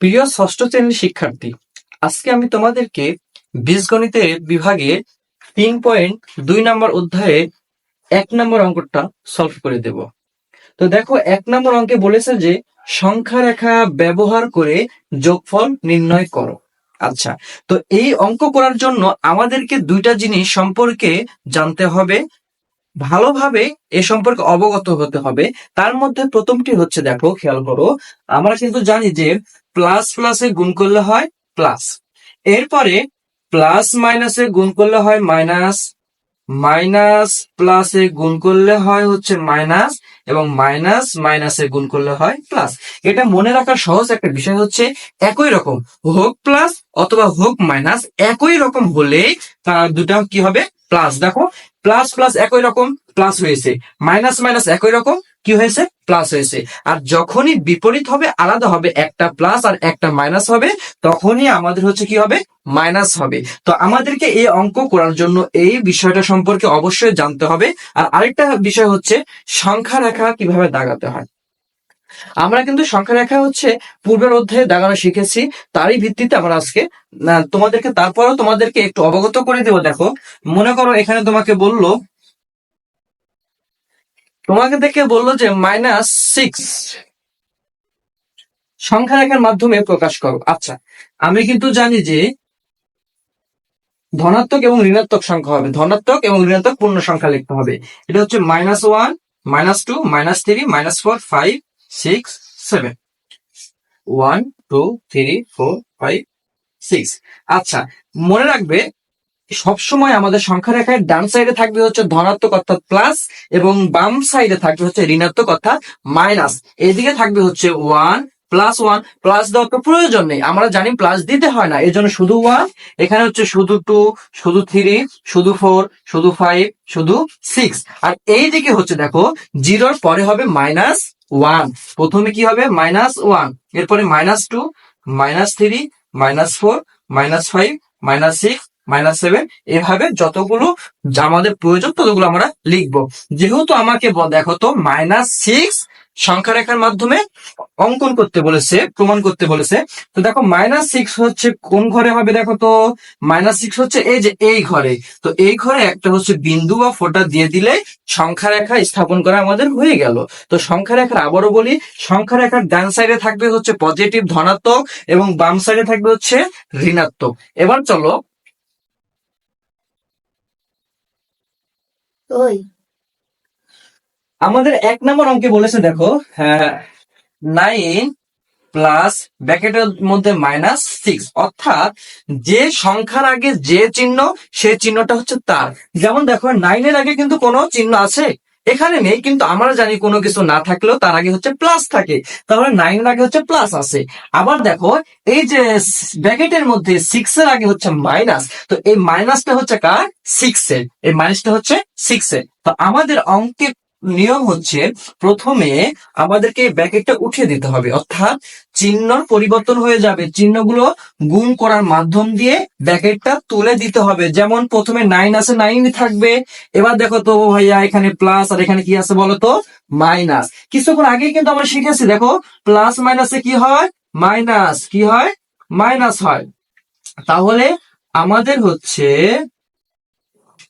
প্রিয় ষষ্ঠ শ্রেণির শিক্ষার্থী, আজকে আমি তোমাদেরকে বীজগণিতের বিভাগে তিন পয়েন্ট দুই নম্বর অধ্যায়ে এক নম্বর অঙ্কটা সলভ করে দেব। তো দেখো, এক নম্বর অঙ্কে বলেছে যে সংখ্যা রেখা ব্যবহার করে যোগফল নির্ণয় করো। আচ্ছা তো এই অঙ্ক করার জন্য আমাদেরকে দুইটা জিনিস সম্পর্কে জানতে হবে। ভালোভাবে এ সম্পর্কে অবগত হতে হবে। তার মধ্যে প্রথমটি হচ্ছে, দেখো, খেয়াল করো, আমরা কিন্তু জানি যে প্লাস প্লাসে গুণ করলে হয় প্লাস এরপরে প্লাস মাইনাসে গুণ করলে হয় মাইনাস মাইনাস প্লাসে গুণ করলে হয় হচ্ছে মাইনাস এবং মাইনাস মাইনাসে গুণ করলে হয় প্লাস এটা মনে রাখার সহজ একটা বিষয় হচ্ছে, একই রকম হোক প্লাস অথবা হোক মাইনাস একই রকম হলে তার দুটা কি হবে? প্লাস দেখো প্লাস প্লাস একই রকম প্লাস হয়েছে। মাইনাস মাইনাস একই রকম, কি হয়েছে? প্লাস হয়েছে। আর যখনই বিপরীত হবে, আলাদা হবে, একটা প্লাস আর একটা মাইনাস হবে, তখনই আমাদের হচ্ছে কি হবে? মাইনাস হবে। তো আমাদেরকে এই অঙ্ক করার জন্য এই বিষয়টা সম্পর্কে অবশ্যই জানতে হবে। আর আরেকটা বিষয় হচ্ছে, সংখ্যা রেখা কীভাবে দাগাতে হয়? আমরা কিন্তু সংখ্যা রেখা হচ্ছে পূর্বের অধ্যায়ে দাগানো শিখেছি, তারই ভিত্তিতে আমরা আজকে তোমাদেরকে তারপরও তোমাদেরকে একটু অবগত করে দেবো, দেখো। মনে করো এখানে তোমাকে বলল, তোমাকে দেখে বলল যে মাইনাস সিক্স সংখ্যা রেখার মাধ্যমে প্রকাশ করো। আচ্ছা আমি কিন্তু জানি যে ধনাত্মক এবং ঋণাত্মক সংখ্যা হবে। ধনাত্মক এবং ঋণাত্মক পূর্ণ সংখ্যা লিখতে হবে। এটা হচ্ছে minus one minus two minus three minus four five six seven one two three four five six আচ্ছা মনে রাখবে, সবসময় আমাদের সংখ্যা রেখায় ডান সাইডে থাকবে হচ্ছে ধনাত্মক অর্থাৎ প্লাস এবং বাম সাইডে থাকবে হচ্ছে ঋণাত্মক অর্থাৎ মাইনাস এদিকে থাকবে হচ্ছে ওয়ান প্লাস ওয়ান প্লাস দেওয়ার প্রয়োজন নেই। আমরা জানি প্লাস দিতে হয় না এর জন্য শুধু ওয়ান এখানে হচ্ছে শুধু টু শুধু থ্রি শুধু ফোর শুধু ফাইভ শুধু সিক্স আর এই দিকে হচ্ছে দেখো জিরোর পরে হবে মাইনাস ওয়ান। প্রথমে কি হবে? Minus one. এরপরে minus two, minus three, minus four, minus five, minus six, minus seven. এভাবে যতগুলো আমাদের প্রয়োজন ততগুলো আমরা লিখব। যেহেতু আমাকে দেখো তো, মাইনাস সিক্স সংখ্যা রেখার মাধ্যমে অঙ্কন করতে বলেছে, প্রমাণ করতে বলেছে। তো দেখো মাইনাস সিক্স হচ্ছে কোন ঘরে হবে দেখো তো? মাইনাস সিক্স হচ্ছে এই যে এই ঘরে। তো এই ঘরে একটা হচ্ছে বিন্দু বা ফোটা দিয়ে দিলে সংখ্যা রেখা স্থাপন করা আমাদের হয়ে গেল। তো সংখ্যা রেখার আবারও বলি সংখ্যা রেখার ডান সাইডে থাকবে হচ্ছে পজিটিভ ধনাত্মক এবং বাম সাইডে থাকবে হচ্ছে ঋণাত্মক। এবার চলো। ওই। আমাদের এক নম্বর অঙ্কে বলেছে, দেখো নাইন প্লাস ব্র্যাকেটের মধ্যে মাইনাস সিক্স অর্থাৎ যে সংখ্যার আগে যে চিহ্ন, সে চিহ্নটা হচ্ছে তার। যেমন দেখো নাইনের আগে কিন্তু কোনো চিহ্ন আছে, এখানে নেই, কিন্তু আমরা জানি কোনো কিছু না থাকলেও তার আগে হচ্ছে প্লাস থাকে। তাহলে নাইনের আগে হচ্ছে প্লাস আছে। আবার দেখো, এই যে ব্র্যাকেটের মধ্যে সিক্স এর আগে হচ্ছে মাইনাস তো এই মাইনাসটা হচ্ছে কার? সিক্স এর। এই মাইনাসটা হচ্ছে সিক্স এর। তো আমাদের অঙ্কের নিয়ম হচ্ছে প্রথমে আমাদেরকে ব্র্যাকেটটা উঠিয়ে দিতে হবে। অর্থাৎ চিহ্ন পরিবর্তন হয়ে যাবে। চিহ্নগুলো গুণ করার মাধ্যম দিয়ে ব্র্যাকেটটা তুলে দিতে হবে। যেমন প্রথমে নাইন আছে নাইন থাকবে। এবার দেখো তো ভাইয়া, এখানে প্লাস আর এখানে কি আছে বলো তো মাইনাস কিছুক্ষণ আগে কিন্তু আমরা শিখেছি, দেখো প্লাস মাইনাসে কি হয়? মাইনাস কি হয়? মাইনাস হয়। তাহলে আমাদের হচ্ছে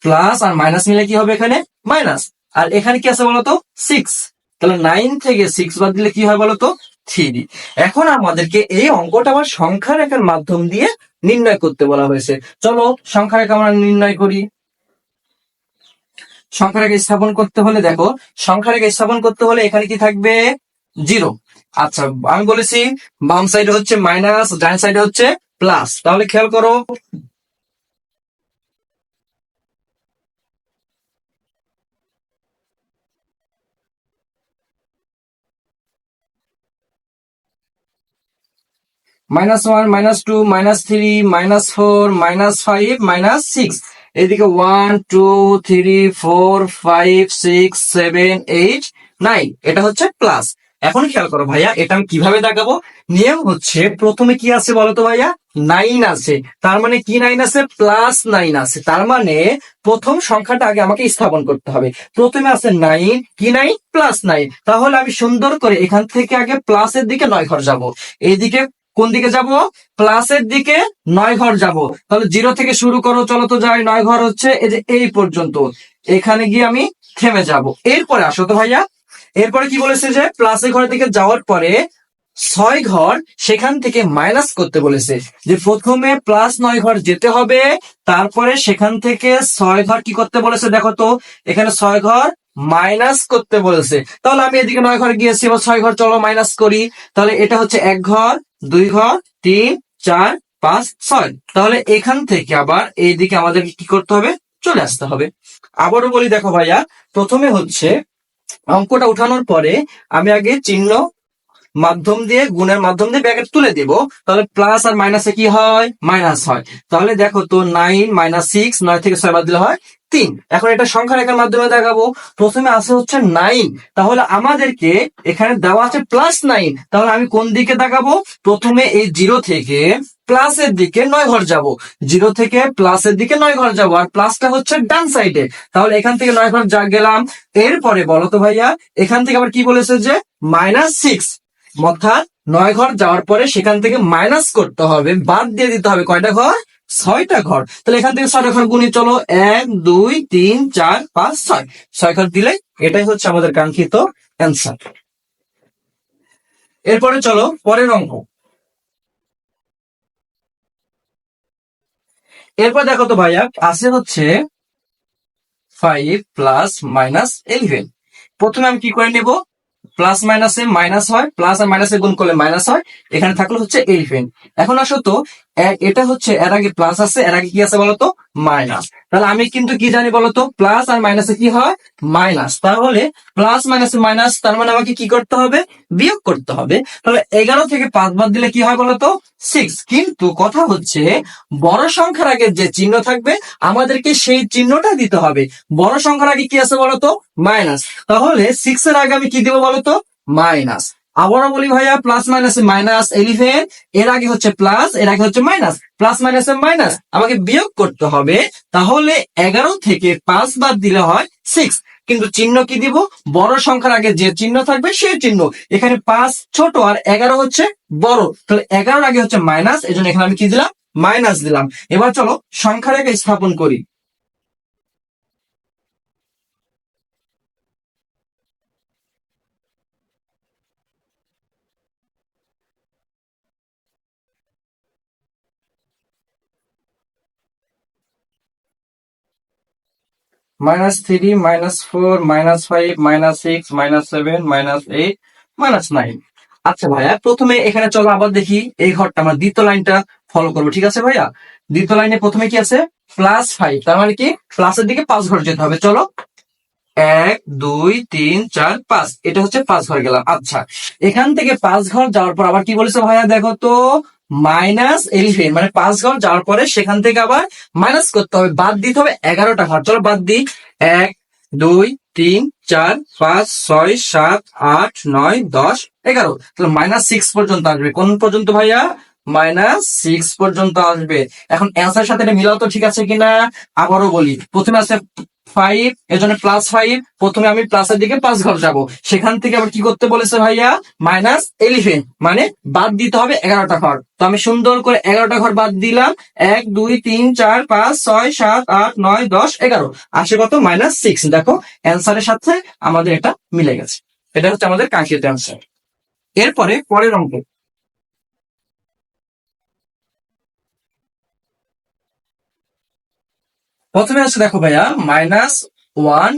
প্লাস আর মাইনাস মিলে কি হবে এখানে? মাইনাস আর এখানে কি আছে বলতো? সিক্স তাহলে নাইন থেকে সিক্স বাদ দিলে কি হয় বলতো? থ্রি এখন আমাদেরকে এই অঙ্কটা আবার সংখ্যা রেখার মাধ্যম দিয়ে নির্ণয় করতে বলা হয়েছে। চলো সংখ্যা রেখা আমরা নির্ণয় করি। সংখ্যা রেখা স্থাপন করতে হলে দেখো, সংখ্যা রেখা স্থাপন করতে হলে এখানে কি থাকবে? জিরো আচ্ছা আমি বলেছি বাম সাইডে হচ্ছে মাইনাস ডান সাইডে হচ্ছে প্লাস তাহলে খেয়াল করো। Minus one minus two minus three minus four minus five minus six এদিকে one two three four five six seven eight nine এটা হচ্ছে প্লাস এখন খেয়াল করো ভাইয়া, এটা আমি কীভাবে দেখাবো? নিয়ম হচ্ছে প্রথমে কি আছে বলতো ভাইয়া? নাইন আছে। তার মানে কি নাইন আছে? প্লাস নাইন আছে। তার মানে প্রথম সংখ্যাটা আগে আমাকে স্থাপন করতে হবে। প্রথমে আছে নাইন কি নাইন প্লাস নাইন তাহলে আমি সুন্দর করে এখান থেকে আগে প্লাসের দিকে নয় ঘর যাব। এইদিকে কোন দিকে যাব? প্লাসের দিকে নয় ঘর যাব। তাহলে জিরো থেকে শুরু করো, চলো তো যাই, নয় ঘর হচ্ছে এই যে এই পর্যন্ত। এখানে গিয়ে আমি থেমে যাব। এরপরে আসো তো ভাইয়া। এরপরে কি বলেছে যে প্লাসের ঘরের দিকে যাওয়ার পরে ছয় ঘর সেখান থেকে মাইনাস করতে বলেছে। যে প্রথমে প্লাস নয় ঘর যেতে হবে, তারপরে সেখান থেকে ছয় ঘর কি করতে বলেছে দেখো তো, এখানে ছয় ঘর মাইনাস করতে বলেছে। তাহলে আমি এদিকে নয় ঘর গিয়েছি, এবার ছয় ঘর চলো মাইনাস করি। তাহলে এটা হচ্ছে এক ঘর দুই ঘর, তিন, চার, পাঁচ, ছয়। তাহলে এখান থেকে আবার এইদিকে আমাদেরকে কি করতে হবে? চলে আসতে হবে। আবারও বলি, দেখো ভাইয়া, প্রথমে হচ্ছে অঙ্কটা উঠানোর পরে আমি আগে চিহ্ন মাধ্যম দিয়ে, গুণের মাধ্যম দিয়ে ব্যাকেট তুলে দিব। তাহলে প্লাস আর মাইনাসে কি হয়? মাইনাস হয়। তাহলে দেখো তো নাইন মাইনাস সিক্স, নয় থেকে ছয় বাদ দিলে হয়। তিন। এখন এটা সংখ্যা রেখার মাধ্যমে দেখাবো। প্রথমে আছে হচ্ছে নাইন তাহলে আমাদেরকে এখানে দেওয়া আছে প্লাস নাইন তাহলে আমি কোন দিকে দেখাবো? প্রথমে এই জিরো থেকে প্লাসের দিকে নয় ঘর যাব। জিরো থেকে প্লাসের দিকে নয় ঘর যাব। আর প্লাসটা হচ্ছে ডান সাইডে তাহলে এখান থেকে নয় ঘর যা গেলাম। এরপরে বলো তো ভাইয়া, এখান থেকে আবার কি বলেছে যে মাইনাস সিক্স অর্থাৎ নয় ঘর যাওয়ার পরে সেখান থেকে মাইনাস করতে হবে, বাদ দিয়ে দিতে হবে। কয়টা ঘর? ছয়টা ঘর। তাহলে এখান থেকে ছয়টা ঘর গুণি চলো এক, দুই, তিন, চার, পাঁচ, ছয়। ছয় ঘর দিলে এটাই হচ্ছে আমাদের কাঙ্ক্ষিত অ্যান্সার এরপরে চলো পরের অঙ্ক। এরপর দেখো তো ভাইয়া, আছে হচ্ছে ফাইভ প্লাস মাইনাস ইলেভেন প্রথমে আমি কি করে নেব? প্লাস মাইনাসে মাইনাস হয় প্লাস আর মাইনাস এ গুণ করলে মাইনাস হয়, এখানে থাকল হচ্ছে এলিফেন্ট এখন আসো তো এটা হচ্ছে, এর আগে প্লাস আছে, এর আগে কি আছে বলতো? মাইনাস তাহলে আমি কিন্তু কি জানি বলতো? প্লাস আর মাইনাসে কি হয়? মাইনাস তাহলে প্লাস মাইনাসে মাইনাস তার মানে আমাকে কি করতে হবে? বিয়োগ করতে হবে। তাহলে এগারো থেকে পাঁচ বাদ দিলে কি হয় বলতো? সিক্স কিন্তু কথা হচ্ছে, বড় সংখ্যার আগে যে চিহ্ন থাকবে, আমাদেরকে সেই চিহ্নটা দিতে হবে। বড় সংখ্যার আগে কি আছে বলতো? মাইনাস তাহলে সিক্স এর আগে আমি কি দিব বলতো? মাইনাস আবারও বলি ভাইয়া প্লাস মাইনাস মাইনাস ইলেভেন এর আগে হচ্ছে প্লাস এর আগে হচ্ছে মাইনাস প্লাস মাইনাস মাইনাস আমাকে বিয়োগ করতে হবে, তাহলে এগারো থেকে পাঁচ বাদ দিলে হয় সিক্স কিন্তু চিহ্ন কি দিব? বড় সংখ্যার আগে যে চিহ্ন থাকবে সেই চিহ্ন। এখানে পাঁচ ছোট আর এগারো হচ্ছে বড়। তাহলে এগারোর আগে হচ্ছে মাইনাস এই জন্য এখানে আমি কি দিলাম? মাইনাস দিলাম। এবার চলো সংখ্যা রেখে স্থাপন করি। Minus three minus four minus five minus six minus seven minus eight minus nine আচ্ছা ভাইয়া, প্রথমে এখানে চলো আবার দেখি এই ঘরটা, আমরা দ্বিতীয় লাইনটা ফলো করব, ঠিক আছে ভাইয়া? দ্বিতীয় লাইনে প্রথমে কি আছে? প্লাস ফাইভ তার মানে কি? প্লাসের দিকে পাঁচ ঘর যেতে হবে, চলো। এক, দুই, তিন, চার, পাঁচ, এটা হচ্ছে পাঁচ ঘর গেলাম আচ্ছা। এখান থেকে পাঁচ ঘর যাওয়ার পর আবার কি বলেছে ভাইয়া, দেখো তো? মাইনাস ইলেভেন মানে পাঁচ ঘর যাওয়ার পরে সেখান থেকে আবার মাইনাস করতে হবে। বাদ দিতে হবে এগারোটা ঘর। চলো বাদ দিই। এক, দুই, তিন, চার, পাঁচ, ছয়, সাত, আট, নয়, দশ, এগারো। তাহলে মাইনাস সিক্স পর্যন্ত আসবে। কোন পর্যন্ত ভাইয়া? মাইনাস সিক্স পর্যন্ত আসবে। এখন অ্যান্সার সাথে মিলাও তো ঠিক আছে কিনা? আবারও বলি। প্রথমে আছে ফাইভ এর জন্য প্লাস ফাইভ প্রথমে আমি প্লাসের দিকে পাঁচ ঘর যাব। সেখান থেকে আবার কি করতে বলেছে ভাইয়া? মাইনাস ইলেভেন মানে বাদ দিতে হবে এগারোটা ঘর। তো আমি সুন্দর করে এগারোটা ঘর বাদ দিলাম। এক, দুই, তিন, চার, পাঁচ, ছয়, সাত, আট, নয়, দশ, এগারো। আসে কত? মাইনাস সিক্স দেখো অ্যান্সারের সাথে আমাদের এটা মিলে গেছে। এটা হচ্ছে আমাদের কাঙ্ক্ষিত অ্যান্সার এরপরে পরের অঙ্ক। প্রথমে আছে দেখো ভাইয়া মাইনাস ওয়ান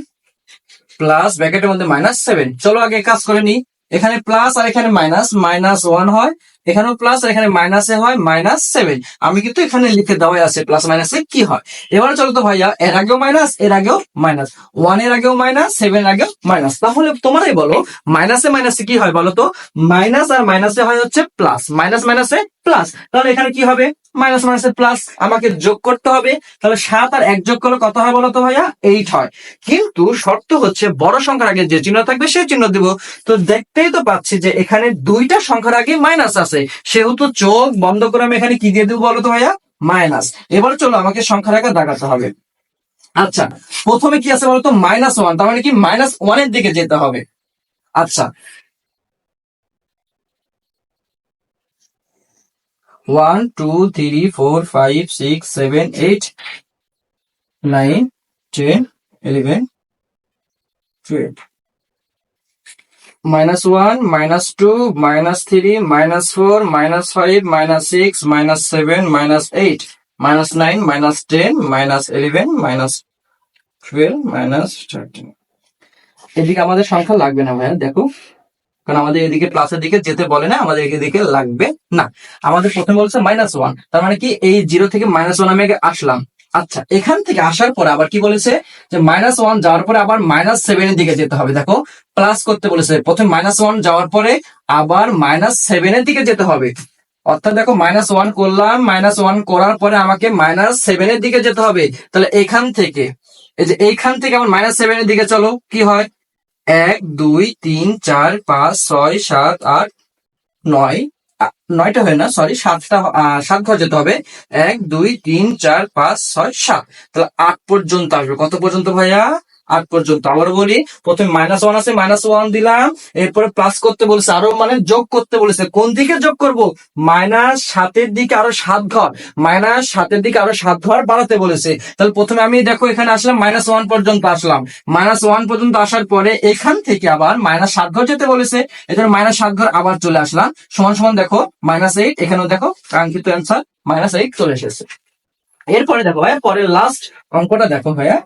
প্লাস ব্র্যাকেটের মধ্যে মাইনাস সেভেন চলো আগে কাজ করে নি। এখানে প্লাস আর এখানে মাইনাস মাইনাস ওয়ান হয়। এখানেও প্লাস আর এখানে মাইনাসে হয় মাইনাস সেভেন আমি কিন্তু এখানে লিখে দেওয়া আছে প্লাস মাইনাসে কি হয়। এবার চলো তো ভাইয়া, এর আগেও মাইনাস এর আগেও মাইনাস ওয়ানের আগেও মাইনাস সেভেন এর আগেও মাইনাস তাহলে তোমরাই বলো মাইনাসে মাইনাসে কি হয় বলো তো? মাইনাস আর মাইনাসে হয় হচ্ছে প্লাস মাইনাস মাইনাসে প্লাস তাহলে এখানে কি হবে? মাইনাস মাইনাসে প্লাস আমাকে যোগ করতে হবে। তাহলে সাত আর এক যোগ করলে কত হয় বলো তো ভাইয়া? এইট হয়। কিন্তু শর্ত হচ্ছে বড় সংখ্যার আগে যে চিহ্ন থাকবে সেই চিহ্ন দিব। তো দেখতেই তো পাচ্ছি যে এখানে দুইটা সংখ্যার আগে মাইনাস আছে। সেহেতু চোখ বন্ধ করে আমি এখানে কি দিয়ে দেবো বলো তো ভাইয়া? মাইনাস এবার চলো আমাকে সংখ্যার আগে দেখাতে হবে। আচ্ছা প্রথমে কি আছে বলতো মাইনাস ওয়ান তার মানে কি মাইনাস ওয়ানের দিকে যেতে হবে। আচ্ছা one, two, three, four, five, six, seven, eight, nine, ten, eleven, twelve. Minus one, minus two, minus three, minus four, minus five, minus six, minus seven, minus eight, minus nine, minus ten, minus eleven, minus twelve, minus thirteen. এদিকে আমাদের সংখ্যা লাগবে না ভাইয়া, দেখো। কারণ আমাদের এদিকে প্লাসের দিকে যেতে বলে না, আমাদের এদিকে লাগবে না। আমাদের প্রথমে বলছে মাইনাস ওয়ান তার মানে কি এই জিরো থেকে মাইনাস ওয়ান আমি আসলাম। আচ্ছা এখান থেকে আসার পরে আবার কি বলেছে? যে মাইনাস ওয়ান যাওয়ার পরে আবার মাইনাস সেভেন এর দিকে যেতে হবে। দেখো প্লাস করতে বলেছে। প্রথমে মাইনাস ওয়ান যাওয়ার পরে আবার মাইনাস সেভেন এর দিকে যেতে হবে। অর্থাৎ দেখো মাইনাস ওয়ান করলাম মাইনাস ওয়ান করার পরে আমাকে মাইনাস সেভেন এর দিকে যেতে হবে। তাহলে এখান থেকে, এই যে এইখান থেকে আমার মাইনাস সেভেন এর দিকে চলো, কি হয়? এক, দুই, তিন, চার, পাঁচ, ছয়, সাত, আট, নয় নয়টা হয় না? সরি সাতটা সাত ঘর যেতে হবে। এক, দুই, তিন, চার, পাঁচ, ছয়, সাত। তাহলে আট পর্যন্ত আসবে। কত পর্যন্ত ভাইয়া? আট পর্যন্ত। আবার বলি, প্রথমে মাইনাস ওয়ান আছে মাইনাস ওয়ান দিলাম, এরপরে প্লাস করতে বলেছে, আরও মানে যোগ করতে বলেছে। কোন দিকে যোগ করব? মাইনাস সাতের দিকে আরও সাত ঘর মাইনাস সাতের দিকে আরও সাত ঘর বাড়াতে বলেছে। তাহলে প্রথমে আমি দেখো এখানে আসলাম মাইনাস ওয়ান পর্যন্ত আসলাম। মাইনাস ওয়ান পর্যন্ত আসার পরে এখান থেকে আবার মাইনাস সাত ঘর যেতে বলেছে এখানে মাইনাস সাত ঘর আবার চলে আসলাম। সমান সমান দেখো মাইনাস এইট এখানেও দেখো কাঙ্ক্ষিত অ্যান্সার মাইনাস এইট চলে এসেছে। এরপরে দেখো ভাইয়া, পরের লাস্ট অঙ্কটা দেখো ভাইয়া।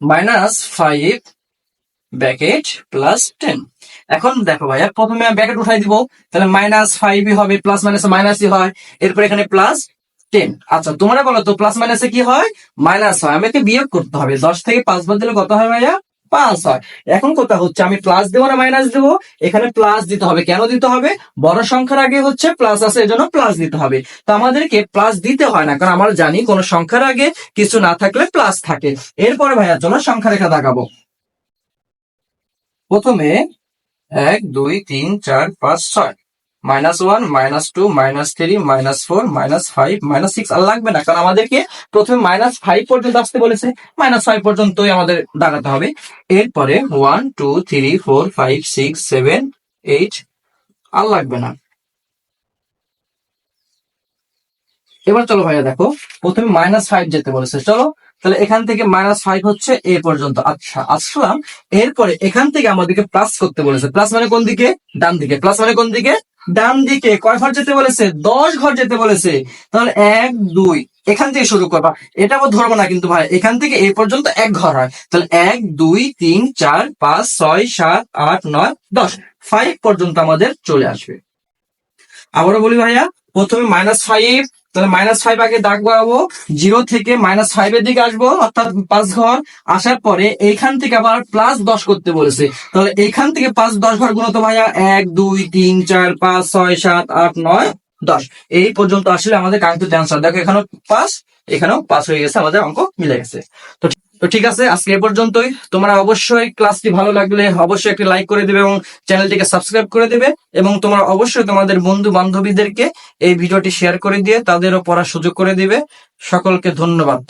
Minus five bracket plus ten এখন দেখো ভাইয়া, প্রথমে আমি ব্যাকেট উঠাই দিব, তাহলে মাইনাস ফাইভই হবে প্লাস মাইনাস মাইনাসই হয়, এরপর এখানে প্লাস টেন আচ্ছা তোমরা বলো তো প্লাস মাইনাসে কি হয়? মাইনাস হয়, আমাকে বিয়োগ করতে হবে। দশ থেকে পাঁচ বাদ দিলে কত হয় ভাইয়া? পাঁচ হয়। এখন কথা হচ্ছে, আমি প্লাস দেবো না মাইনাস দেবো? এখানে প্লাস দিতে হবে। কেন দিতে হবে? বড় সংখ্যার আগে হচ্ছে প্লাস আছে, এজন্য প্লাস দিতে হবে। তো আমাদেরকে প্লাস দিতে হয় না, কারণ আমরা জানি কোন সংখ্যার আগে কিছু না থাকলে প্লাস থাকে। এরপরে ভাইয়া জন্য সংখ্যা রেখা দেখাবো। প্রথমে এক, দুই, তিন, চার, পাঁচ, ছয়। Minus one, minus two, minus three, minus four, minus five, minus six আর লাগবে না। কারণ আমাদেরকে প্রথমে মাইনাস ফাইভ পর্যন্ত আসতে বলেছে। মাইনাস ফাইভ পর্যন্তই আমাদের দাঁড়াতে হবে। এরপরে one, two, three, four, five, six, seven, eight আর লাগবে না। এবার চলো ভাইয়া দেখো। প্রথমে মাইনাস ফাইভ যেতে বলেছে। চলো তাহলে এখান থেকে মাইনাস ফাইভ হচ্ছে এ পর্যন্ত। আচ্ছা আসলাম। এরপরে এখান থেকে আমাদেরকে প্লাস করতে বলেছে। প্লাস মানে কোন দিকে? ডান দিকে। প্লাস মানে কোন দিকে? ডান দিকে। কয় ঘর যেতে বলেছে? দশ ঘর যেতে বলেছে। তাহলে এক, দুই। এখান থেকে শুরু করবা। এটা ধরবো না কিন্তু ভাই। এখান থেকে এ পর্যন্ত এক ঘর হয়। তাহলে এক, দুই, তিন, চার, পাঁচ, ছয়, সাত, আট, নয়, দশ। ফাইভ পর্যন্ত আমাদের চলে আসবে। আবারও বলি ভাইয়া, প্রথমে মাইনাস ফাইভ তাহলে মাইনাস ফাইভ আগে দাগ বাড়াবো জিরো থেকে মাইনাস ফাইভ এর দিকে আসব, অর্থাৎ পাঁচ ঘর। আসার পরে এইখান থেকে আবার প্লাস দশ করতে বলেছে। তাহলে এইখান থেকে পাঁচ দশ ঘর গুণত ভাইয়া এক, দুই, তিন, চার, পাঁচ, ছয়, সাত, আট, নয়, দশ। এই পর্যন্ত আসলে আমাদের কাঙ্ক্ষিত অ্যান্সার দেখো এখানেও পাস এখানেও পাস হয়ে গেছে, আমাদের অঙ্ক মিলে গেছে। তো তো ঠিক আছে, আজকে এ পর্যন্তই। তোমরা অবশ্যই ক্লাসটি ভালো লাগলে অবশ্যই একটি লাইক করে দেবে এবং চ্যানেলটিকে সাবস্ক্রাইব করে দেবে এবং তোমরা অবশ্যই তোমাদের বন্ধু বান্ধবীদেরকে এই ভিডিওটি শেয়ার করে দিয়ে তাদেরও পড়ার সুযোগ করে দিবে। সকলকে ধন্যবাদ।